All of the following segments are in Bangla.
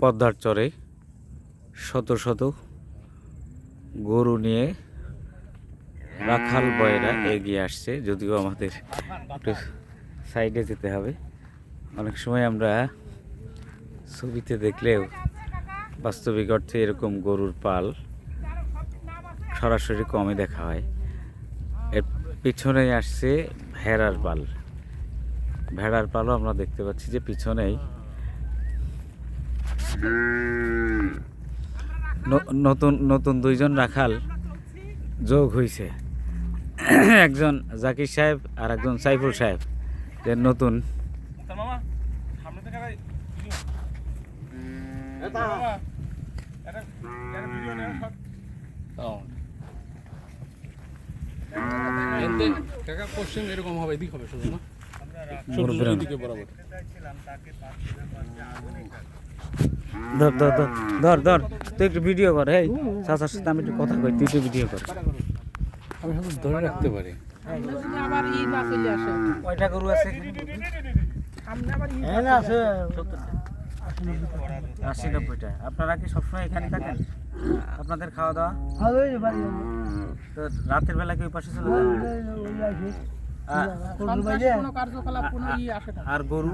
পদ্মার চরে শত শত গরু নিয়ে রাখাল বয়েরা এগিয়ে আসছে যদিও আমাদের একটু সাইডে যেতে হবে। অনেক সময় আমরা ছবিতে দেখলেও বাস্তবিক অর্থে এরকম গরুর পাল সরাসরি কমে দেখা হয়। এর পিছনে আসছে ভেড়ার পাল। ভেড়ার পালও আমরা দেখতে পাচ্ছি যে পিছনেই নতুন নতুন দুইজন রাখাল যোগ হয়েছে একজন জাকির সাহেব আর একজন সাইফুল সাহেব যে নতুন। একটা ভিডিও মামা একটা একটা ভিডিও নেওয়া সব এতে কাকা কোশ্চেন এরকম হবে এদিক হবে শুধু না? মুরব্বিরা। এদিকে বরাবর। ধর ধর ধর ধর ধর তুই একটু ভিডিও কর এই চাচার সাথে আমি একটু কথা কই তুই একটু ভিডিও কর। আমি শুধু ধরে রাখতে পারি। কয়টা গরু আছে সামনে আশি নব্বইটা। আপনারা কি সবসময় এখানে থাকেন? আপনাদের খাওয়া দাওয়া? তো রাতের বেলা কি ওই পাশে চলে কোনো ই আসে না। আর গরু?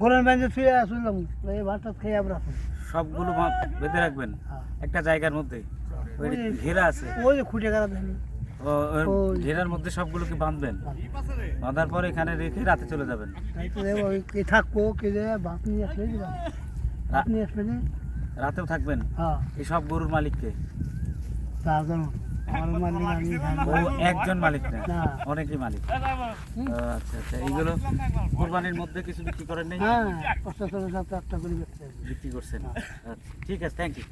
গরম বাইন্দে শুয়ে শুনলাম এই ভাতটা খেয়ে আমরা সবগুলো বেঁধে রাখবেন? একটা জায়গার মধ্যে? ওই ঘেরা আছে? ওই যে খুঁটে ওই ওই। ঘেরার মধ্যে সবগুলোকে বাঁধবেন? বাঁধার পর এখানে রেখে রাতে চলে যাবেন? ওই কে থাকব কে যে ভাত নিয়ে আসবে দিলাম ভাত নিয়ে রাতেও থাকবেন? হ্যাঁ। এই সব গরুর মালিককে? তার ও একজন মালিক না? অনেকই মালিক। আচ্ছা আচ্ছা এইগুলো কোরবানির মধ্যে কিছু বিক্রি করেন নাই? তো একটা করে বিক্রি করছেন। আচ্ছা ঠিক আছে থ্যাংক ইউ